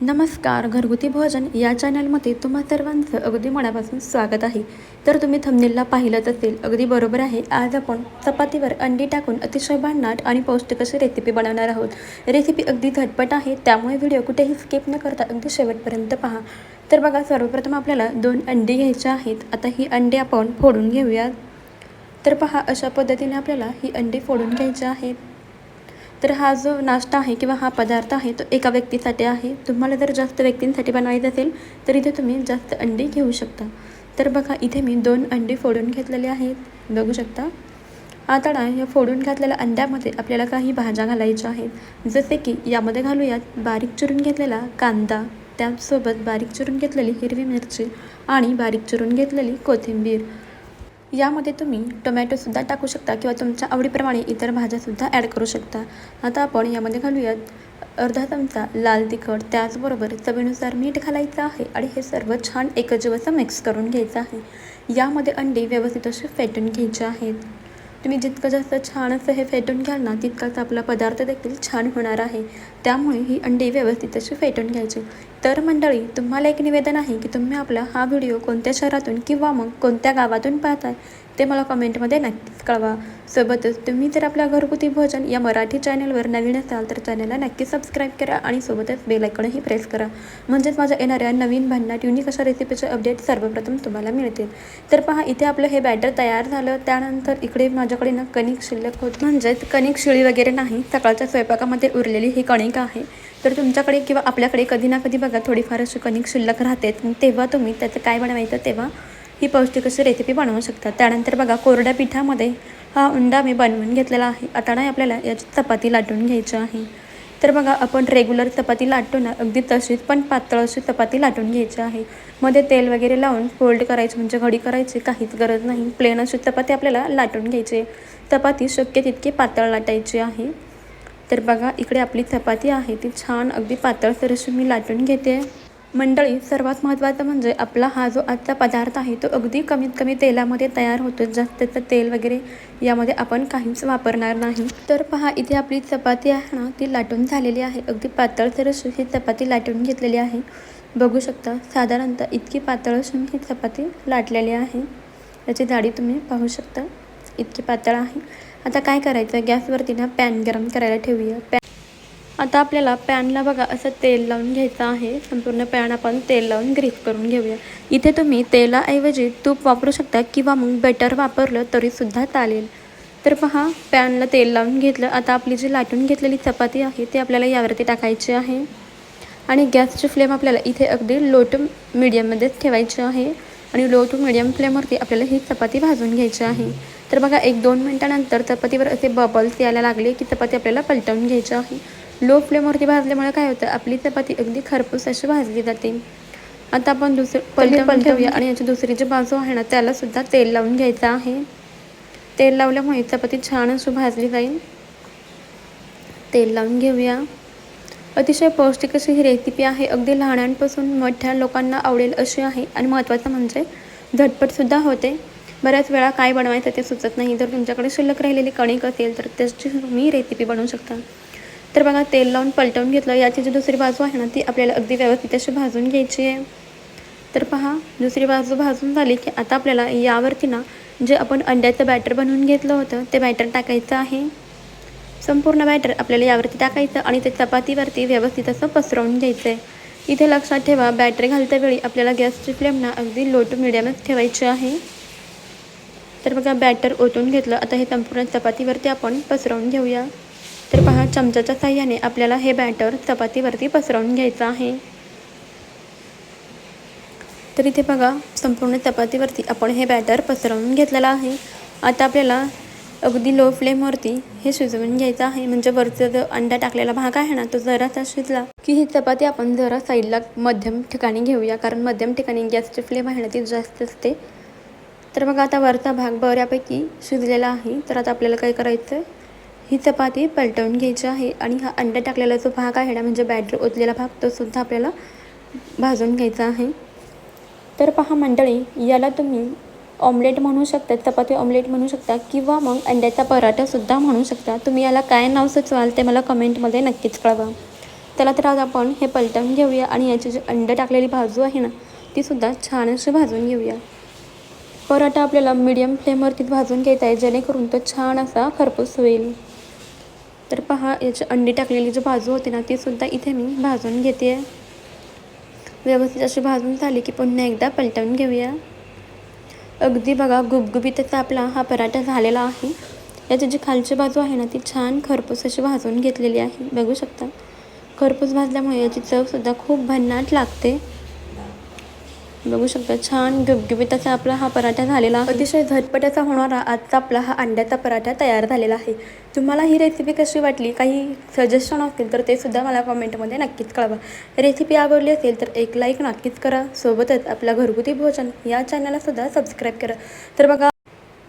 नमस्कार घरगुती भोजन या चॅनलमध्ये तुम्हा सर्वांचं अगदी मनापासून स्वागत आहे. तर तुम्ही थंबनेलला पाहिलंच असेल अगदी बरोबर आहे. आज आपण चपातीवर अंडी टाकून अतिशय भन्नाट आणि पौष्टिक अशी रेसिपी बनवणार आहोत. रेसिपी अगदी झटपट आहे त्यामुळे व्हिडिओ कुठेही स्किप न करता अगदी शेवटपर्यंत पहा. तर बघा सर्वप्रथम आपल्याला दोन अंडी घ्यायच्या आहेत. आता ही अंडी आपण फोडून घेऊयात. तर पहा अशा पद्धतीने आपल्याला ही अंडी फोडून घ्यायची आहेत. तर हा जो नाश्ता आहे किंवा हा पदार्थ आहे तो एका व्यक्तीसाठी आहे. तुम्हाला जर जास्त व्यक्तींसाठी बनवायचं असेल तर इथे तुम्ही जास्त अंडी घेऊ शकता. तर बघा इथे मी दोन अंडी फोडून घेतलेले आहेत. बघू शकता. आता ना या फोडून घातलेल्या अंड्यामध्ये आपल्याला काही भाज्या घालायच्या आहेत. जसे की यामध्ये घालूयात बारीक चिरून घेतलेला कांदा त्यासोबत बारीक चिरून घेतलेली हिरवी मिरची आणि बारीक चिरून घेतलेली कोथिंबीर. यामध्ये तुम्ही टोमॅटोसुद्धा टाकू शकता किंवा तुमच्या आवडीप्रमाणे इतर भाज्यासुद्धा ॲड करू शकता. आता आपण यामध्ये घालूयात अर्धा चमचा लाल तिखट. त्याचबरोबर चवीनुसार मीठ घालायचं आहे आणि हे सर्व छान एकजीव असं मिक्स करून घ्यायचं आहे. यामध्ये अंडी व्यवस्थित असे फेटून घ्यायचे आहेत. तुम्ही जितकं जास्त छान असं हे फेटून घ्याल ना तितकाच आपला पदार्थ देखील छान होणार आहे. त्यामुळे ही अंडी व्यवस्थित अशी फेटून घ्यायची. तर मंडळी तुम्हाला एक निवेदन आहे की तुम्ही आपला हा व्हिडिओ कोणत्या शहरातून किंवा मग कोणत्या गावातून पाहताय ते मला कमेंटमध्ये नक्कीच कळवा. सोबतच तुम्ही जर आपल्या घरगुती भोजन या मराठी चॅनलवर नवीन असाल तर चॅनलला नक्की सबस्क्राईब करा आणि सोबतच बेलायकनही प्रेस करा. म्हणजेच माझ्या येणाऱ्या नवीन भन्नाट युनिक अशा रेसिपीचे अपडेट सर्वप्रथम तुम्हाला मिळतील. तर पहा इथे आपलं हे बॅटर तयार झालं. त्यानंतर इकडे माझ्याकडे ना कणिक शिल्लक होत. म्हणजेच कणिक शिळी वगैरे नाही सकाळच्या स्वयंपाकामध्ये उरलेली ही कणिक आहे. तर तुमच्याकडे किंवा आपल्याकडे कधी ना कधी बघा थोडीफार अशी कणिक शिल्लक राहते तेव्हा तुम्ही त्याचं काय बनवायचं तेव्हा ही पौष्टिक अशी रेसिपी बनवू शकता. त्यानंतर बघा कोरड्या पिठामध्ये हा उंडा मी बनवून घेतलेला आहे. आता नाही आपल्याला याची चपाती लाटून घ्यायची आहे. तर बघा आपण रेग्युलर चपाती लाटतो ना अगदी तशीच पण पातळ अशी चपाती लाटून घ्यायची आहे. मध्ये तेल वगैरे लावून फोल्ड करायचं म्हणजे घडी करायची काहीच गरज नाही. प्लेन अशी चपाती आपल्याला लाटून घ्यायची चपाती शक्य तितकी पातळ लाटायची आहे. तर बघा इकडे आपली चपाती आहे. ती छान अगदी पातळसर अशी मी लाटून घेते. मंडळी सर्वात महत्त्वाचं म्हणजे आपला हा जो आजचा पदार्थ आहे तो अगदी कमीत कमी तेलामध्ये तयार होतो. जास्तचं तेल वगैरे यामध्ये आपण काहीच वापरणार नाही. तर पहा इथे आपली चपाती आहे ना ती लाटून झालेली आहे. अगदी पातळसर अशी ही चपाती लाटून घेतलेली आहे. बघू शकता साधारणतः इतकी पातळ असून ही चपाती लाटलेली आहे. याची जाडी तुम्ही पाहू शकता. इतकी पातळ आहे. आता काय करायचं? गॅसवरती ना पॅन गरम करायला ठेवूया. पॅन आता आपल्याला पॅनला बघा असं तेल लावून घ्यायचं आहे. संपूर्ण पॅन आपण तेल लावून ग्रीस करून घेऊया. इथे तुम्ही तेलाऐवजी तूप वापरू शकता किंवा मग बटर वापरलं तरीसुद्धा चालेल. तर पहा पॅनला तेल लावून घेतलं. आता आपली जी लाटून घेतलेली चपाती आहे ती आपल्याला यावरती टाकायची आहे. आणि गॅसची फ्लेम आपल्याला इथे अगदी लो टू मिडियममध्येच ठेवायची आहे. आणि लो टू मिडियम फ्लेमवरती आपल्याला ही चपाती भाजून घ्यायची आहे. तर बघा एक दोन मिनटानंतर चपातीवर असे बबल्स यायला लागले की चपाती आपल्याला पलटवून घ्यायची आहे. लो फ्लेमवरती भाजल्यामुळे काय होतं? आपली चपाती अगदी खरपूस अशी भाजली जाते. आता आपण दुसरं पलटवून ठेवूया आणि याची दुसरी जी बाजू आहे ना त्यालासुद्धा तेल लावून घ्यायचं आहे. तेल लावल्यामुळे चपाती छान अशी भाजली जाईल. तेल लावून घेऊया. अतिशय पौष्टिक अशी ही रेसिपी आहे. अगदी लहानांपासून मोठ्या लोकांना आवडेल अशी आहे. आणि महत्त्वाचं म्हणजे झटपटसुद्धा होते. बऱ्याच वेळा काय बनवायचं ते सुचत नाही. जर तुमच्याकडे शिल्लक राहिलेली कणिक असेल तर त्याची तुम्ही रेसिपी बनवू शकता. तर बघा तेल लावून पलटवून घेतलं. याची जी दुसरी बाजू आहे ना ती आपल्याला अगदी व्यवस्थित अशी भाजून घ्यायची आहे. तर पहा दुसरी बाजू भाजून झाली की आता आपल्याला यावरती ना जे आपण अंड्याचं बॅटर बनवून घेतलं होतं ते बॅटर टाकायचं आहे. संपूर्ण बॅटर आपल्याला यावरती टाकायचं आणि ते चपातीवरती व्यवस्थित असं पसरवून घ्यायचं आहे इथे लक्षात ठेवा बॅटर घालत्या वेळी आपल्याला गॅसची फ्लेम ना अगदी लो टू मिडियमच ठेवायची आहे. तर बघा बॅटर ओतून घेतलं. आता हे संपूर्ण चपातीवरती आपण पसरवून घेऊया. तर पहा चमच्याच्या साह्याने आपल्याला हे बॅटर चपातीवरती पसरवून घ्यायचं आहे. तर इथे बघा संपूर्ण चपातीवरती आपण हे बॅटर पसरवून घेतलेलं आहे. आता आपल्याला अगदी लो फ्लेमवरती हे शिजवून घ्यायचं आहे. म्हणजे वरचा जो अंडा टाकलेला भाग आहे ना तो जरासा शिजला की ही चपाती आपण जरा साईडला मध्यम ठिकाणी घेऊया. कारण मध्यम ठिकाणी गॅसची फ्लेम आहे ना ती जास्त असते. तर बघा आता वरचा भाग बऱ्यापैकी शिजलेला आहे. तर आता आपल्याला काय करायचं आहे ही चपाती पलटवून घ्यायची आहे आणि हा अंडा टाकलेला जो भाग आहे ना म्हणजे बॅटर ओतलेला भाग तो सुद्धा आपल्याला भाजून घ्यायचा आहे. तर पहा मंडळी याला तुम्ही ऑमलेट म्हणू शकता चपाती ऑमलेट म्हणू शकता किंवा मग अंड्याचा पराठासुद्धा म्हणू शकता. तुम्ही याला काय नाव सुचवाल ते मला कमेंटमध्ये नक्कीच कळवा. त्याला तर आज आपण हे पलटवून घेऊया आणि याची जी अंडं टाकलेली भाजू आहे ना तीसुद्धा छान अशी भाजून घेऊया. पराठा आपल्याला मीडियम फ्लेमवरती भाजून घ्यायचा आहे जेणेकरून तो छान असा खरपूस होईल. तर पहा याची अंडी टाकलेली जी बाजू होती ना तीसुद्धा इथे मी भाजून घेते. व्यवस्थित अशी भाजून झाली की पुन्हा एकदा पलटवून घेऊया. अगदी बघा गुबगुबीतचा आपला हा पराठा झालेला आहे. याची जी खालची बाजू आहे ना ती छान खरपूस अशी भाजून घेतलेली आहे. बघू शकता खरपूस भाजल्यामुळे याची चवसुद्धा खूप भन्नाट लागते. बघू शकता. छान गुबगुबीत असा आपला हा पराठा झालेला अतिशय झटपट असा होणारा आजचा आपला हा अंड्याचा पराठा तयार झालेला आहे. तुम्हाला ही रेसिपी कशी वाटली? काही सजेशन असतील तर ते सुद्धा मला कॉमेंटमध्ये नक्कीच कळवा. रेसिपी आवडली असेल तर एक लाईक नक्कीच करा. सोबतच आपला घरगुती भोजन या चॅनलला सुद्धा सबस्क्राईब करा. तर बघा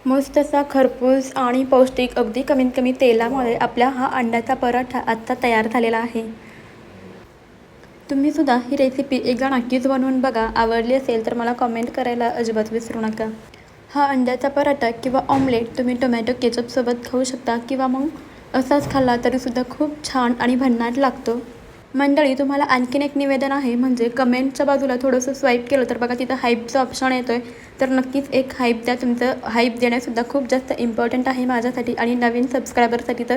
मस्त असा खरपूस आणि पौष्टिक अगदी कमीत कमी तेलामुळे आपला हा अंड्याचा पराठा आत्ता तयार झालेला आहे. तुम्ही सुद्धा ही रेसिपी एकदा नक्कीच बनवून बघा. आवडली असेल तर मला कमेंट करायला अजिबात विसरू नका. हा अंड्याचा पराठा किंवा ऑमलेट तुम्ही टोमॅटो केचपसोबत खाऊ शकता किंवा मग असाच खाल्ला तरीसुद्धा खूप छान आणि भन्नाट लागतो. मंडळी तुम्हाला आणखीन एक निवेदन आहे. म्हणजे कमेंटच्या बाजूला थोडंसं स्वाईप केलं तर बघा तिथं हाईपचं ऑप्शन येतो आहे तर नक्कीच एक हाईप द्या. तुमचं हाईप देण्यासुद्धा खूप जास्त इम्पॉर्टंट आहे माझ्यासाठी आणि नवीन सबस्क्रायबरसाठी तर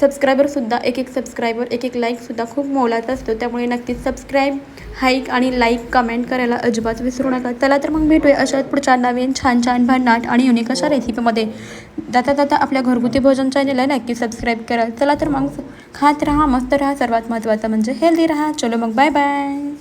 सबस्क्रायबरसुद्धा एक एक सबस्क्रायबर एक एक लाईकसुद्धा खूप मोलाचा असतो. त्यामुळे नक्कीच सबस्क्राईब हाईक आणि लाईक कमेंट करायला अजिबात विसरू नका. चला तर मग भेटूया अशा पुढच्या नवीन छान छान भन्नाट आणि युनिक अशा रेसिपीमध्ये जाता जाता आपल्या घरगुती भोजन चॅनेलला नक्की सबस्क्राईब करा. चला तर मग खात राहा मस्त राहा. सर्वात महत्त्वाचं म्हणजे हेल्दी राहा. चलो मग बाय बाय